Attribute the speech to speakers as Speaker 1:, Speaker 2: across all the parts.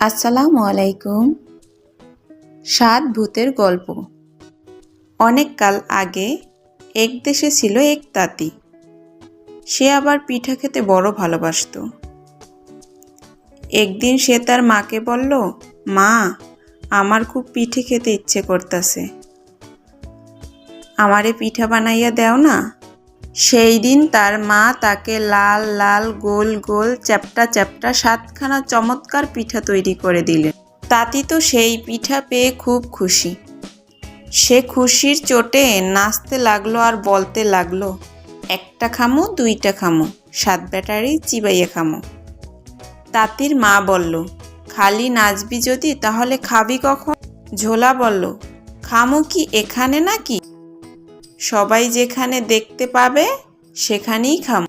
Speaker 1: আসসালামু আলাইকুম। সাত ভূতের গল্প। অনেক কাল আগে এক দেশে ছিল এক তাঁতি। সে আবার পিঠা খেতে বড় ভালোবাসতো। একদিন সে তার মাকে বলল, মা, আমার খুব পিঠে খেতে ইচ্ছে করতেছে। আমারে পিঠা বানাইয়া দেও না। সেই দিন তার মা তাকে লাল লাল, গোল গোল, চ্যাপটা চ্যাপটা সাতখানা চমৎকার পিঠা তৈরি করে দিলেন। তাতি তো সেই পিঠা পেয়ে খুব খুশি। সে খুশির চোটে নাচতে লাগল আর বলতে লাগল, একটা খামো, দুইটা খামো, সাত ব্যাটারি, চিবাইয়া খামো। তাতির মা বলল, খালি নাচবি যদি, তাহলে খাবি কখন? ঝোলা বলল, খামো কি এখানে নাকি? সবাই যেখানে দেখতে পাবে, সেখানেই খাম।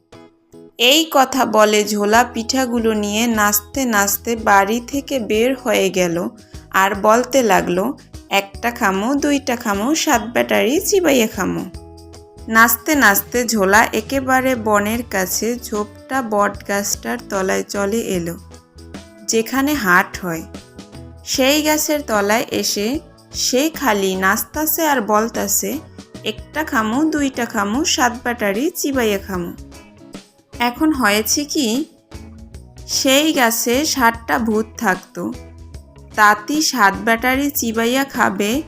Speaker 1: এই কথা বলে ঝোলা পিঠাগুলো নিয়ে নাচতে নাচতে বাড়ি থেকে বের হয়ে গেল আর বলতে লাগল, একটা খামো, দুইটা খামো, সাত ব্যাটারি চিবাইয়ে খামো। নাচতে নাচতে ঝোলা একেবারে বনের কাছে ঝোপটা বট গাছটার তলায় চলে এলো, যেখানে হাট হয়। সেই গাছের তলায় এসে সে খালি নাচতাছে আর বলতাছে একটা খামো, দুইটা খামো, সাত ব্যাটারি, চিবাইয়া খামো। এখন হয়েছে কি, সেই গাছে সাতটা ভূত থাকতো। তাতি সাত ব্যাটারি চিবাইয়া খাবে,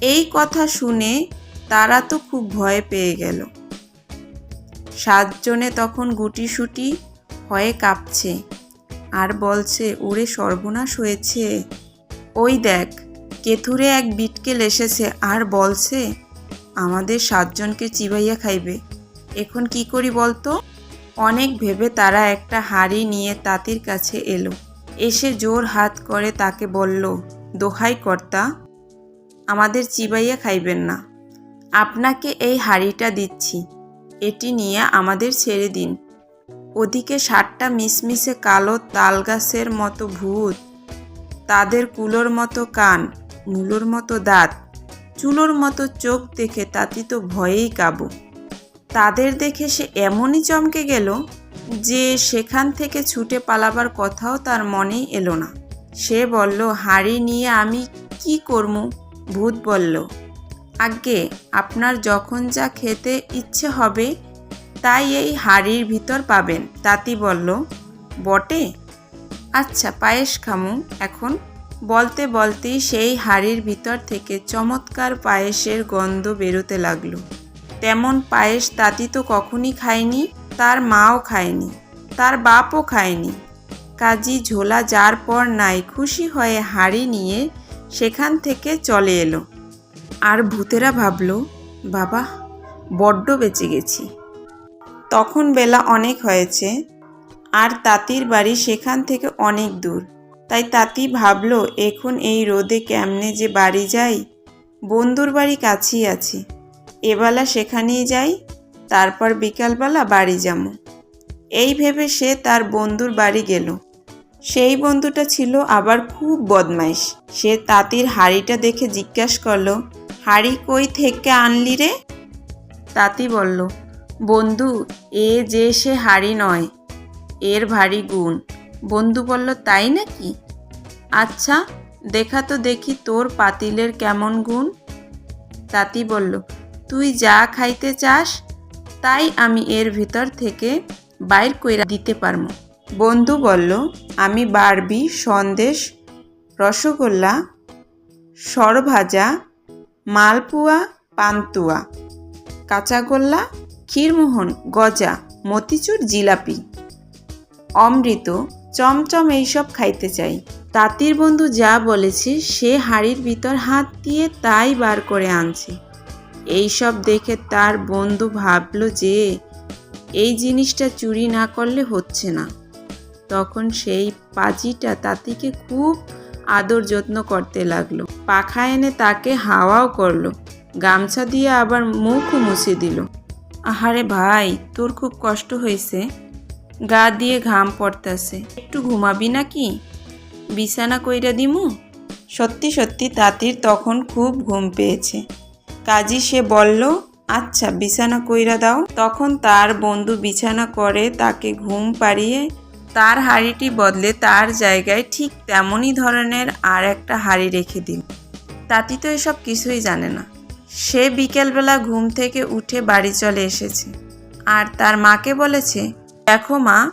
Speaker 1: এই কথা শুনে তারা তো খুব ভয় পেয়ে গেল। সাতজনে তখন গুটিসুটি হয়ে কাঁপছে আর বলছে, ওরে সর্বনাশ হয়েছে। ওই দেখ, কেথুরে এক বিটকেল এসেছে আর বলছে আমাদের সাতজনকে চিবাইয়া খাইবে। এখন কি করি বলতো? অনেক ভেবে তারা একটা হাড়ি নিয়ে তাঁতির কাছে এলো। এসে জোর হাত করে তাকে বলল, দোহাই কর্তা, আমাদের চিবাইয়া খাইবেন না। আপনাকে এই হাড়িটা দিচ্ছি। এটি নিয়ে আমাদের ছেড়ে দিন। ওদিকে ষাটটা মিসমিসে কালো তালগাছের মতো ভূত, তাদের কুলোর মতো কান, মুলোর মতো দাঁত চুলোর মতো চোখ দেখে তাতি তো ভয়েই কাবু। তাদের দেখে সে এমনই চমকে গেল যে সেখান থেকে ছুটে পালাবার কথাও তার মনেই এলো না। সে বলল, হাড়ি নিয়ে আমি কি করমু? ভূত বলল আগে আপনার যখন যা খেতে ইচ্ছে হবে তাই এই হাড়ির ভিতর পাবেন। তাতি বলল, বটে? আচ্ছা পায়েস খামু এখন। বলতে বলতেই সেই হাড়ির ভিতর থেকে চমৎকার পায়েসের গন্ধ বেরোতে লাগল। তেমন পায়েস তাতি তো কখনই খায়নি, তার মাও খায়নি, তার বাপও খায়নি। কাজী ঝোলা যার পর নাই খুশি হয়ে হাড়ি নিয়ে সেখান থেকে চলে এলো। আর ভূতেরা ভাবল, বাবা, বড্ড বেঁচে গেছি। তখন বেলা অনেক হয়েছে, আর তাঁতির বাড়ি সেখান থেকে অনেক দূর। তাই তাঁতি ভাবল, এখন এই রোদে কেমনে যে বাড়ি যাই? বন্ধুর বাড়ি কাছেই আছে। এবেলা সেখানেই যাই, তারপর বিকালবেলা বাড়ি যাব এই ভেবে সে তার বন্ধুর বাড়ি গেল। সেই বন্ধুটা ছিল আবার খুব বদমাইশ। সে তাঁতির হাড়িটা দেখে জিজ্ঞাসা করল, হাড়ি কই থেকে আনলি রে? তাঁতি বলল, বন্ধু, এ যে সে হাড়ি নয়, এর ভারী গুণ। বন্ধু বলল, তাই নাকি? আচ্ছা দেখা তো দেখি তোর পাতিলের কেমন গুণ। তাঁতি বলল, তুই যা খাইতে চাস, তাই আমি এর ভিতর থেকে বাইর কইরা দিতে পারমু বন্ধু বলল, আমি বারবি, সন্দেশ, রসগোল্লা, সরভাজা, মালপুয়া, পান্তুয়া, কাঁচাগোল্লা, ক্ষীরমোহন, গজা, মতিচুর, জিলাপি, অমৃত চমচম এইসব খাইতে চাই। তাঁতির বন্ধু যা বলেছে, সে হাড়ির ভিতর হাত দিয়ে তাই বার করে আনছে। এইসব দেখে তার বন্ধু ভাবল যে, এই জিনিসটা চুরি না করলে হচ্ছে না। তখন সেই পাজিটা তাঁতিকে খুব আদর যত্ন করতে লাগল। পাখা এনে তাকে হাওয়াও করল, গামছা দিয়ে আবার মুখও মুছে দিল। আহারে ভাই, তোর খুব কষ্ট হয়েছে। গা দিয়ে ঘাম পড়তেছে। একটু ঘুমাবি নাকি? বিছানা কইরা দিমু? সত্যি সত্যি তাঁতির তখন খুব ঘুম পেয়েছে। কাজী সে বলল আচ্ছা বিছানা কইরা দাও। তখন তার বন্ধু বিছানা করে তাকে ঘুম পাড়িয়ে তার হাড়িটি বদলে তার জায়গায় ঠিক তেমনই ধরনের আর একটা হাড়ি রেখে দিল। তাঁতি তো এসব কিছুই জানে না। সে বিকেলবেলা ঘুম থেকে উঠে বাড়ি চলে এসেছে। আর তার মাকে বলেছে দেখো মা,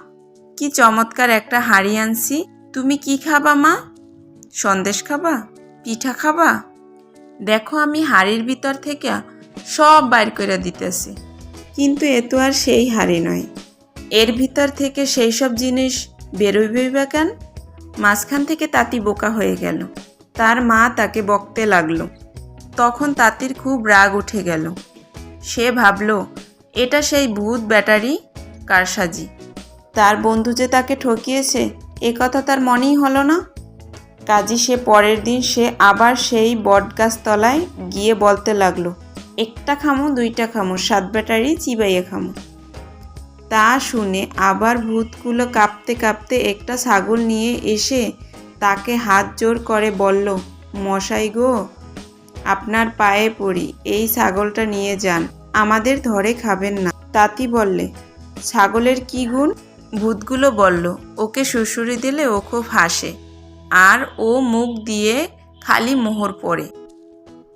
Speaker 1: কি চমৎকার একটা হাড়ি আনছি। তুমি কি খাবা মা? সন্দেশ খাবা? পিঠা খাবা? দেখো আমি হাড়ির ভিতর থেকে সব বাইর করে দিতেছি। কিন্তু এ তো আর সেই হাড়ি নয়। এর ভিতর থেকে সেই সব জিনিস বেরোইবই বা কেন? মাঝখান থেকে তাঁতি বোকা হয়ে গেল। তার মা তাকে বকতে লাগল। তখন তাঁতির খুব রাগ উঠে গেল। সে ভাবল, এটা সেই ভূত ব্যাটারি? কারসাজি। তার বন্ধু যে তাকে ঠকিয়েছে, এ কথা তার মনেই হলো না। কাজী সে পরের দিন সে আবার সেই বটগাছ তলায় গিয়ে বলতে লাগল, একটা খামো, দুইটা খামো, সাত ব্যাটারি, চিবাইয়ে খামো। তা শুনে আবার ভূতগুলো কাঁপতে কাঁপতে একটা ছাগল নিয়ে এসে তাকে হাত জোর করে বলল, মশাই গো, আপনার পায়ে পড়ি, এই ছাগলটা নিয়ে যান, আমাদের ধরে খাবেন না। তাতি বললে ছাগলের কি গুণ? ভূতগুলো বলল, ওকে শ্বশুরি দিলে ও খুব হাসে, আর ও মুখ দিয়ে খালি মোহর পড়ে।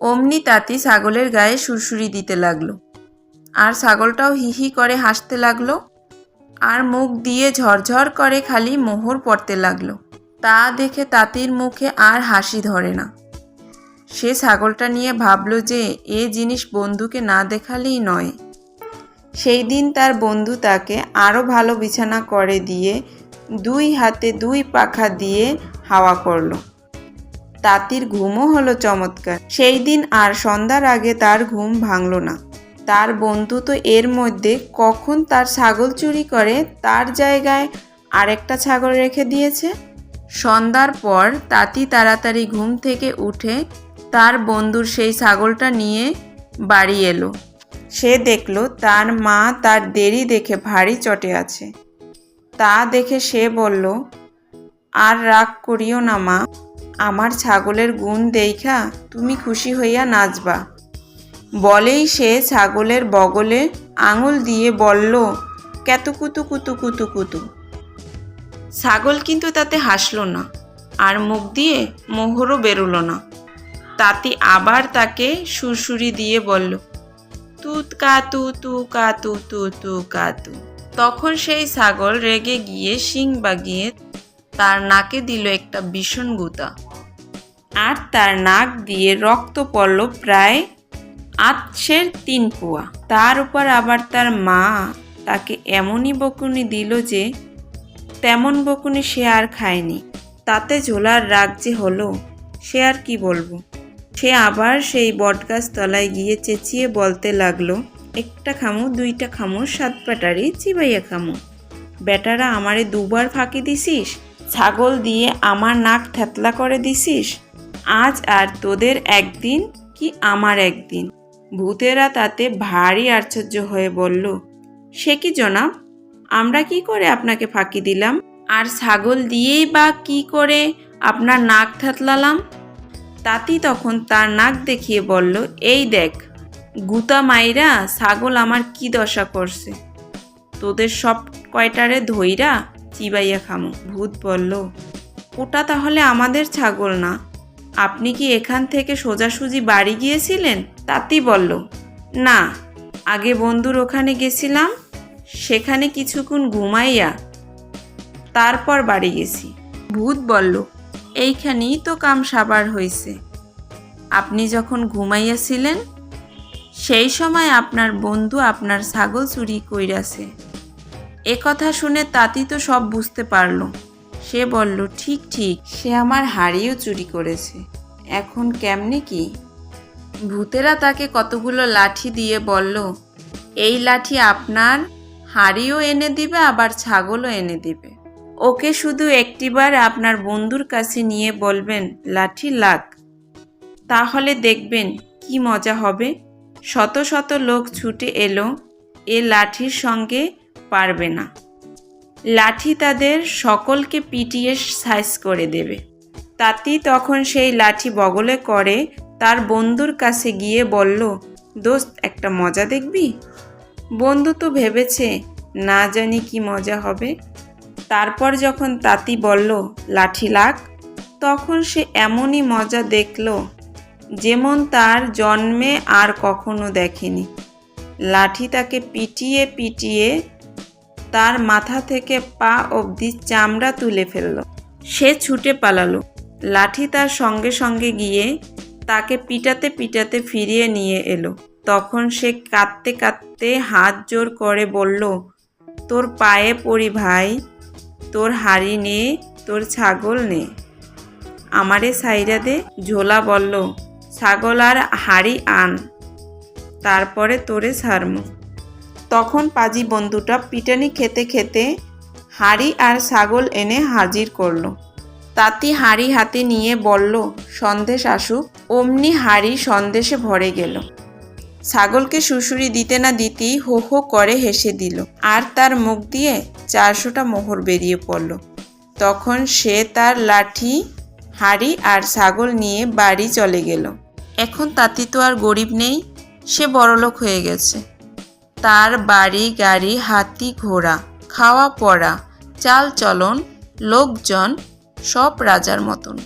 Speaker 1: অমনি তাঁতি ছাগলের গায়ে সুরসুরি দিতে লাগল। আর ছাগলটাও হিহি করে হাসতে লাগল, আর মুখ দিয়ে ঝরঝর করে খালি মোহর পড়তে লাগল। তা দেখে তাঁতির মুখে আর হাসি ধরে না। সে ছাগলটা নিয়ে ভাবলো যে, এ জিনিস বন্ধুকে না দেখালেই নয়। সেই দিন তার বন্ধু তাকে আরও ভালো বিছানা করে দিয়ে দুই হাতে দুই পাখা দিয়ে হাওয়া করল। তাঁতির ঘুমও হলো চমৎকার। সেই দিন আর সন্ধ্যার আগে তার ঘুম ভাঙল না। তার বন্ধু তো এর মধ্যে কখন তার ছাগল চুরি করে তার জায়গায় আরেকটা ছাগল রেখে দিয়েছে? সন্ধ্যার পর তাঁতি তাড়াতাড়ি ঘুম থেকে উঠে তার বন্ধুর সেই ছাগলটা নিয়ে বাড়ি এলো। সে দেখল তার মা তার দেরি দেখে ভারী চটে আছে। তা দেখে সে বলল, আর রাগ করিও না মা, আমার ছাগলের গুণ দেইখা, তুমি খুশি হইয়া নাচবা। বলেই সে ছাগলের বগলে আঙুল দিয়ে বলল কেত কুতু কুতু কুতু। কুতু ছাগল কিন্তু তাতে হাসলো না, আর মুখ দিয়ে মোহরও বেরোলো না। তাতে আবার তাকে সুরসুরি দিয়ে বলল তুত কাতু তু কাতু তু তু কাতু তখন সেই ছাগল রেগে গিয়ে শিং বাগিয়ে তার নাকে দিল একটা ভীষণ গুতা। আর তার নাক দিয়ে রক্ত পড়ল প্রায় আটশের তিন পোয়া তার উপর আবার তার মা তাকে এমনই বকুনি দিল যে তেমন বকুনি সে আর খায়নি। তাতে ঝোলার রাগ যে হলো, সে আর কি বলব? সে আবার সেই বটগাছ তলায় গিয়ে চেঁচিয়ে বলতে লাগল, একটা খামো, দুইটা খামো, সাত ব্যাটারি চিবাইয়া খামো। বেটারা আমারে দুবার ফাঁকি দিছিস, ছাগল দিয়ে আমার নাক থ্যাতলা করে দিছিস, আজ আর তোদের একদিন কি আমার একদিন? ভূতেরা তাতে ভারী আশ্চর্য হয়ে বলল, সে কি জনাব? আমরা কি করে আপনাকে ফাঁকি দিলাম? আর ছাগল দিয়েই বা কি করে আপনার নাক থ্যাতলালাম তাতি তখন তার নাক দেখিয়ে বলল, এই দেখ, গুতা মাইরা ছাগল আমার কি দশা করছে? তোদের সব কয়টারে ধইরা চিবাইয়া খামো। ভূত বলল, ওটা তাহলে আমাদের ছাগল না। আপনি কি এখান থেকে সোজাসুজি বাড়ি গিয়েছিলেন? তাতি বলল, না, আগে বন্ধুর ওখানে গেছিলাম, সেখানে কিছুক্ষণ ঘুমাইয়া তারপর বাড়ি গেছি। ভূত বলল এইখানেই তো কাম সাবার হয়েছে আপনি যখন ঘুমাইয়াছিলেন, সেই সময় আপনার বন্ধু আপনার ছাগল চুরি কইরাছে। এ কথা শুনে তাতি তো সব বুঝতে পারল। সে বলল, ঠিক ঠিক, সে আমার হাড়িও চুরি করেছে। এখন কেমনে কি? ভূতেরা তাকে কতগুলো লাঠি দিয়ে বলল, এই লাঠি আপনার হাড়িও এনে দিবে, আবার ছাগলও এনে দিবে। ওকে শুধু একটিবার আপনার বন্ধুর কাছে নিয়ে বলবেন, লাঠি লাগ। তাহলে দেখবেন কি মজা হবে। শত শত লোক ছুটে এলো, এ লাঠির সঙ্গে পারবে না। লাঠি তাদের সকলকে পিটিয়ে সাইজ করে দেবে। তাতি তখন সেই লাঠি বগলে করে, তার বন্ধুর কাছে গিয়ে বলল, দোস্ত, একটা মজা দেখবি? বন্ধু তো ভেবেছে, না জানি কি মজা হবে। তারপর যখন তাঁতি বলল, লাঠি লাগ, তখন সে এমনই মজা দেখল যেমন তার জন্মে আর কখনো দেখেনি। লাঠি তাকে পিটিয়ে পিটিয়ে তার মাথা থেকে পা অবধি চামড়া তুলে ফেলল। সে ছুটে পালালো। লাঠি তার সঙ্গে সঙ্গে গিয়ে তাকে পিটাতে পিটাতে ফিরিয়ে নিয়ে এলো। তখন সে কাঁদতে কাঁদতে হাত জোর করে বলল, তোর পায়ে পড়ি ভাই। তোর হাড়ি নে, তোর ছাগল নে। আমারে সাইরা দে, ঝোলা বলল, ছাগল আর হাড়ি আন, তারপরে তোরে ছাড়মু। তখন পাজি বন্ধুটা পিটানি খেতে খেতে হাড়ি আর ছাগল এনে হাজির করল। তাঁতি হাড়ি হাতে নিয়ে বলল, সন্দেশ আসুক। অমনি হাড়ি সন্দেশে ভরে গেল। ছাগলকে শুশুরি দিতে না দিতেই হো হো করে হেসে দিল। আর তার মুখ দিয়ে চারশোটা মোহর বেরিয়ে পড়ল। তখন সে তার লাঠি, হাড়ি আর ছাগল নিয়ে বাড়ি চলে গেল। এখন তাতে তো আর গরিব নেই, সে বড়লোক হয়ে গেছে। তার বাড়ি, গাড়ি, হাতি, ঘোড়া খাওয়া পড়া চাল চলন লোকজন, সব রাজার মতন।